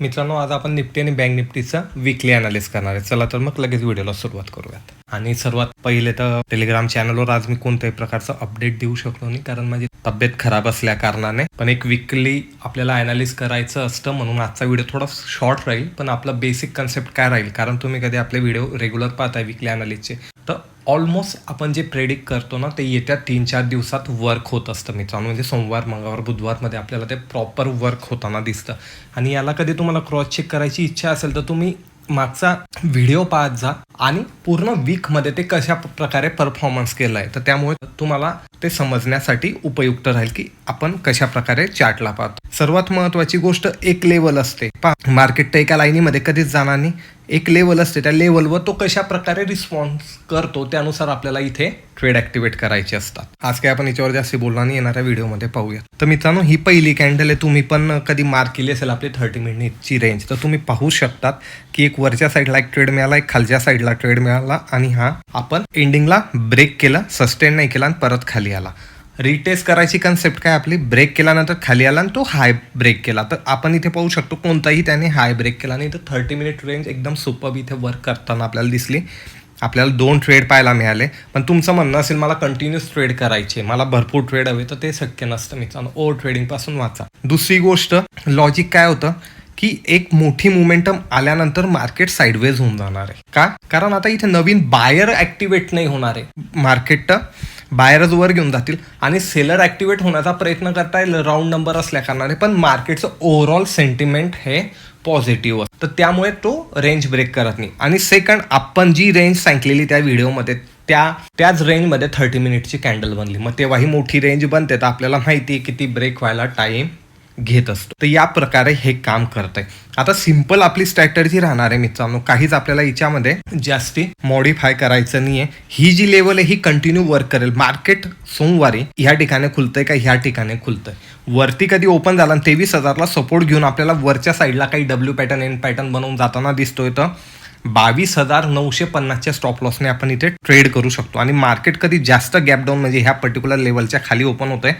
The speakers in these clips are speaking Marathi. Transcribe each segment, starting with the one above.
मित्रांनो आज आपण निफ्टी आणि बँक निफ्टीचा विकली अनालिस करणार आहे. चला तर मग लगेच व्हिडिओला सुरुवात करूयात. आणि सर्वात पहिले तर टेलिग्राम चॅनलवर आज मी कोणत्याही प्रकारचं अपडेट देऊ शकलो नाही कारण माझी तब्येत खराब असल्या कारणाने. पण एक विकली आपल्याला अनालिस करायचं असतं म्हणून आजचा व्हिडिओ थोडा शॉर्ट राहील पण आपला बेसिक कन्सेप्ट काय राहील? कारण तुम्ही कधी आपले व्हिडिओ रेग्युलर पाहताय विकली अनालिसचे ऑलमोस्ट आपण जे प्रेडिक्ट करतो ना ते येत्या तीन चार दिवसात वर्क होत असतं मित्रांनो. म्हणजे सोमवार मंगळवार बुधवारमध्ये आपल्याला ते प्रॉपर वर्क होताना दिसतं. आणि याला कधी तुम्हाला क्रॉस चेक करायची इच्छा असेल तर तुम्ही मागचा व्हिडिओ पाहत जा आणि पूर्ण वीकमध्ये ते कशा प्रकारे परफॉर्मन्स केलं आहे तर त्यामुळे तुम्हाला ते समजण्यासाठी उपयुक्त राहील की आपण कशा प्रकारे चार्टला पाहतो. सर्वात महत्वाची गोष्ट एक लेवल असते. पहा मार्केट तर एका लाईनीमध्ये कधीच जाणार नाही. एक लेवल असते. त्या लेवलवर तो कशा प्रकारे रिस्पॉन्स करतो त्यानुसार आपल्याला इथे ट्रेड ऍक्टिव्हेट करायचे असतात. आज काय आपण याच्यावर जास्त बोलणार नाही येणाऱ्या व्हिडिओमध्ये पाहूया तर मित्रांनो ही पहिली कॅन्डल आहे. तुम्ही पण कधी मार्क केली असेल आपली थर्टी मिनिटची रेंज तर तुम्ही पाहू शकतात की एक वरच्या साईडला एक ट्रेड मिळाला एक खालच्या साईडला ट्रेड मिळाला आणि हा आपण एंडिंगला ब्रेक केला सस्टेन नाही केला आणि परत खाली आला. रिटेस्ट करायची कन्सेप्ट काय आपली? ब्रेक केल्यानंतर खाली आला आणि तो हाय ब्रेक केला. तर आपण इथे पाहू शकतो कोणताही त्याने हाय ब्रेक केला नाही. तर थर्टी मिनिट रेंज एकदम सुपर इथे वर्क करताना आपल्याला दिसली. आपल्याला दोन ट्रेड पाहायला मिळाले. पण तुमचं म्हणणं असेल मला कंटिन्युअस ट्रेड करायचे मला भरपूर ट्रेड हवे तर ते शक्य नसतं मित्रांनो. ओव्हर ट्रेडिंगपासून वाचा. दुसरी गोष्ट लॉजिक काय होतं? की एक मोठी मोमेंटम आल्यानंतर मार्केट साईडवेज होऊन जाणार आहे. का? कारण आता इथे नवीन बायर ऍक्टिव्हेट नाही होणार आहे. मार्केट बाहेरच वर घेऊन जातील आणि सेलर ॲक्टिवेट होण्याचा प्रयत्न करता येईल राऊंड नंबर असल्या कारणाने. पण मार्केटचं ओव्हरऑल सेंटिमेंट हे पॉझिटिव्ह असतं. तर त्यामुळे तो रेंज ब्रेक करत नाही. आणि सेकंड आपण जी रेंज सांगितलेली त्या व्हिडिओमध्ये त्या त्याच रेंजमध्ये थर्टी मिनिटची कॅन्डल बनली. मग तेव्हाही मोठी रेंज बनते. तर आपल्याला माहिती आहे किती ब्रेक व्हायला टाईम घेत असतो. तर या प्रकारे हे काम करत आहे आता सिंपल आपली स्ट्रॅटर्जी राहणार आहे मित्रांनो. काहीच आपल्याला याच्यामध्ये जास्ती मॉडीफाय करायचं नाही आहे ही जी लेवल आहे ही कंटिन्यू वर्क करेल. मार्केट सोमवारी ह्या ठिकाणी खुलतंय का ह्या ठिकाणी खुलतंय? वरती कधी ओपन झाला आणि तेवीस हजारला सपोर्ट घेऊन आपल्याला वरच्या साईडला काही डब्ल्यू पॅटर्न एन पॅटर्न बनवून जाताना दिसतोय तर बावीस हजार नऊशे पन्नासच्या स्टॉप लॉसने आपण इथे ट्रेड करू शकतो. आणि मार्केट कधी जास्त गॅप डाऊन म्हणजे ह्या पर्टिक्युलर लेवलच्या खाली ओपन होतंय.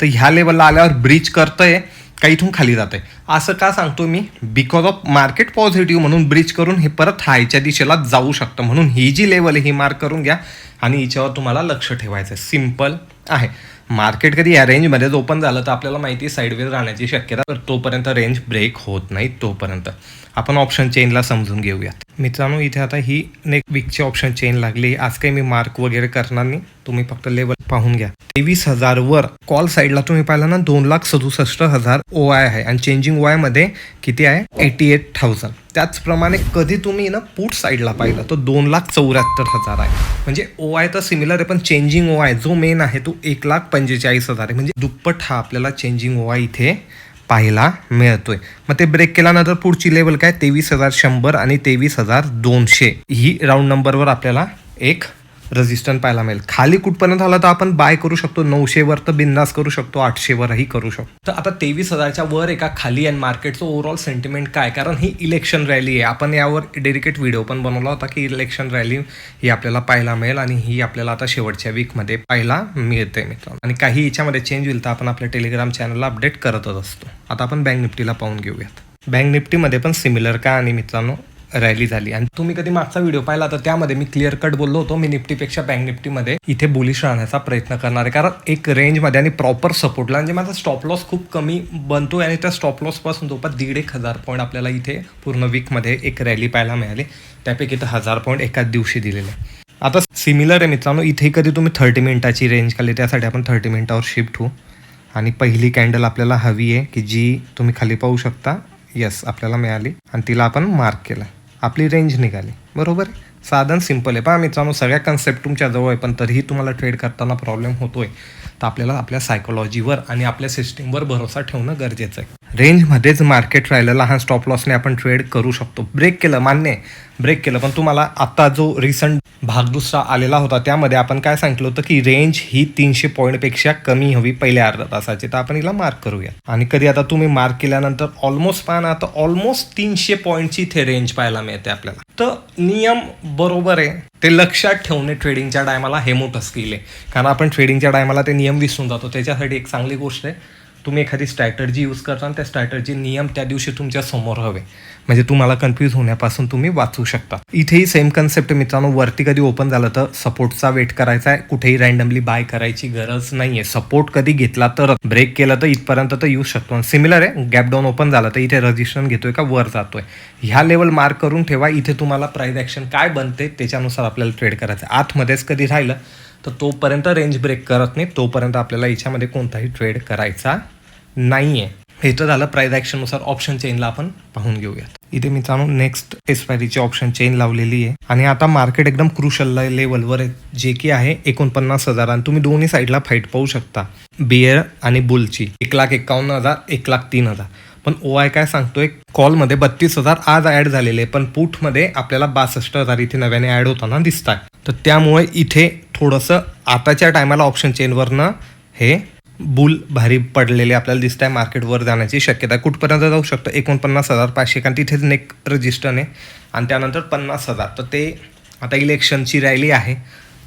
तर ह्या लेवलला आल्यावर ब्रिज करतंय. का इथून खाली जात आहे असं का सांगतो मी? बिकॉज ऑफ मार्केट पॉझिटिव्ह म्हणून ब्रिज करून हे परत हायच्या दिशेला जाऊ शकतं म्हणून ही जी लेवल आहे ही मार्क करून घ्या. आणि हिच्यावर तुम्हाला लक्ष ठेवायचं आहे सिंपल आहे. मार्केट कधी या रेंजमध्येच ओपन झालं तर आपल्याला माहिती आहे साईडवेज राहण्याची शक्यता. तर तोपर्यंत रेंज ब्रेक होत नाही तोपर्यंत. आपण ऑप्शन चेनला समजून घेऊयात. मित्रांनो इथे आता ही नेक्स्ट वीकची ऑप्शन चेन लागली. आज काही मी मार्क वगैरे करणार नाही. तुम्ही फक्त लेवल पाहून घ्या. तेवीस हजार वर कॉल साईडला तुम्ही पाहिला ना दोन लाख सदुसष्ट हजार ओ आय आहे. आणि चेंजिंग ओ आयमध्ये किती आहे? एटी एट थाउजंड त्याचप्रमाणे कधी तुम्ही ना पूट साईडला पाहिलं तर दोन लाख चौऱ्याहत्तर हजार आहे. म्हणजे ओ आय तर सिमिलर आहे पण चेंजिंग ओ आय जो मेन आहे तो एक लाख पंचेचाळीस हजार आहे. म्हणजे दुप्पट हा आपल्याला चेंजिंग ओ आय इथे पाहायला मिळतोय. मग ते ब्रेक केल्यानंतर पुढची लेवल काय? तेवीस हजार शंभर आणि तेवीस हजार दोनशे. ही राऊंड नंबरवर आपल्याला एक रजिस्टन्स पाहायला मिळेल. खाली कुठपर्यंत आला तर आपण बाय करू शकतो नऊशेवर तर बिंदास करू शकतो आठशेवरही करू शकतो. तर आता तेवीस हजारच्या वर एका खाली आणि मार्केटचं ओव्हरऑल सेंटिमेंट काय? कारण ही इलेक्शन रॅली आहे. आपण यावर डेडिकेट व्हिडिओ पण बनवला होता की इलेक्शन रॅली ही आपल्याला पाहायला मिळेल आणि ही आपल्याला आता शेवटच्या वीकमध्ये पाहायला मिळते मित्रांनो. आणि काही याच्यामध्ये चेंज होईल तर आपण आपल्या टेलिग्राम चॅनलला अपडेट करतच असतो. आता आपण बँक निफ्टीला पाहून घेऊयात. बँक निफ्टीमध्ये पण सिमिलर काय आणि मित्रांनो? रॅली झाली. आणि तुम्ही कधी मागचा व्हिडिओ पाहिला तर त्यामध्ये मी क्लिअर कट बोललो होतो मी निफ्टीपेक्षा बँक निफ्टीमध्ये इथे बुलिश राहण्याचा प्रयत्न करणार आहे. कारण एक रेंजमध्ये आणि प्रॉपर सपोर्टला म्हणजे माझा स्टॉप लॉस खूप कमी बनतो आणि त्या स्टॉप लॉसपासून जवळपास दीड एक हजार पॉईंट आपल्याला इथे पूर्ण वीकमध्ये एक रॅली पाहायला मिळाली. त्यापैकी तर हजार पॉईंट एकाच दिवशी दिलेले आता सिमिलर आहे मित्रांनो इथे कधी तुम्ही थर्टी मिनिटाची रेंज काढली त्यासाठी आपण थर्टी मिनिटावर शिफ्ट होऊ. आणि पहिली कॅन्डल आपल्याला हवी आहे की जी तुम्ही खाली पाहू शकता. येस आपल्याला मिळाली. आणि तिला आपण मार्क केलं आपली रेंज निघाली. बरोबर आहे? साधन सिंपल आहे. पहा मित्रांनो सगळ्या कन्सेप्ट तुमच्या जवळ आहे पण तरीही तुम्हाला ट्रेड करताना प्रॉब्लेम होतो आहे तर आपल्याला आपल्या सायकोलॉजीवर आणि आपल्या सिस्टीमवर भरोसा ठेवणं गरजेचं आहे. रेंजमध्येच मार्केट राहिलं लहान स्टॉप लॉसने आपण ट्रेड करू शकतो. ब्रेक केलं मान्य आहे. ब्रेक केलं. पण तुम्हाला आता जो रिसंट भाग दुसरा आलेला होता त्यामध्ये आपण काय सांगितलं होतं की रेंज ही तीनशे पॉईंटपेक्षा कमी हवी पहिल्या अर्धा तासाची. तर आपण हिला मार्क करूया आणि कधी आता तुम्ही मार्क केल्यानंतर ऑलमोस्ट पाहा ना आता ऑलमोस्ट तीनशे पॉईंटची इथे रेंज पाहायला मिळते आपल्याला. तर नियम बरोबर आहे. ते लक्षात ठेवणे ट्रेडिंगच्या टायमाला हे मोठं स्किल आहे. कारण आपण ट्रेडिंगच्या टायमाला ते नियम विसरून जातो. त्याच्यासाठी एक चांगली गोष्ट आहे. तुम्ही एखादी स्ट्रॅटर्जी यूज करता आणि त्या स्ट्रॅटर्जी नियम त्या दिवशी तुमच्यासमोर हवे. म्हणजे तुम्हाला कन्फ्यूज होण्यापासून तुम्ही वाचू शकता. इथेही सेम कन्सेप्ट मित्रांनो वरती कधी ओपन झालं तर सपोर्टचा वेट करायचा आहे. कुठेही रँडमली बाय करायची गरज नाहीये. सपोर्ट कधी घेतला तर ब्रेक केला तर इथपर्यंत तर येऊ शकतो. सिमिलर आहे गॅप डाऊन ओपन झाला तर इथे रजिस्ट्रेशन घेतोय का वर जातोय. ह्या लेवल मार्क करून ठेवा. इथे तुम्हाला प्राईज ॲक्शन काय बनते त्याच्यानुसार आपल्याला ट्रेड करायचं आहे. आतमध्येच कधी राहिलं तर तोपर्यंत रेंज ब्रेक करत नाही. तोपर्यंत आपल्याला याच्यामध्ये कोणताही ट्रेड करायचा नाही आहे हे तर झालं प्राईज ॲक्शननुसार ऑप्शन चेनला आपण पाहून घेऊयात. इथे मी चालू नेक्स्ट एक्सपायरीची ऑप्शन चेन लावलेली आहे. आणि आता मार्केट एकदम क्रुशल लेवलवर आहे. जे की आहे एकोणपन्नास हजार. आणि तुम्ही दोन्ही साईडला फाईट पाहू शकता. बिअर आणि बुलची एक लाख एकावन्न हजार एक लाख तीन हजार. पण ओ आय काय सांगतोय? कॉलमध्ये बत्तीस हजार आज ॲड झालेले पण पुटमध्ये आपल्याला बासष्ट हजार इथे नव्याने ॲड होताना दिसत आहे तर त्यामुळे इथे थोडंसं आताच्या टायमाला ऑप्शन चेनवरनं हे बुल भारी पडलेले आपल्याला दिसत आहे मार्केटवर जाण्याची शक्यता. आहे कुठपर्यंत जाऊ शकतं? एकोणपन्नास हजार पाचशे कारण तिथेच नेक रजिस्टर आहे आणि त्यानंतर पन्नास हजार. तर ते आता इलेक्शनची रॅली आहे.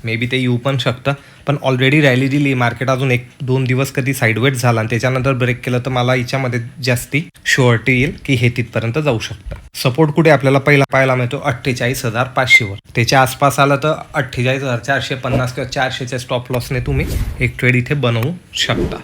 मे बी ते येऊ पण शकतं. पण ऑलरेडी रॅली दिली. मार्केट अजून एक दोन दिवस कधी साईडवेट झाला आणि त्याच्यानंतर ब्रेक केलं तर मला याच्यामध्ये जास्ती शुअर्टी येईल की हे तिथपर्यंत जाऊ शकतं. सपोर्ट कुठे आपल्याला पहिला पाहायला मिळतो? अठ्ठेचाळीस हजार पाचशेवर. त्याच्या आसपास आलं तर अठ्ठेचाळीस हजार चारशे पन्नास किंवा चारशेच्या स्टॉप लॉसने तुम्ही एक ट्रेड इथे बनवू शकता.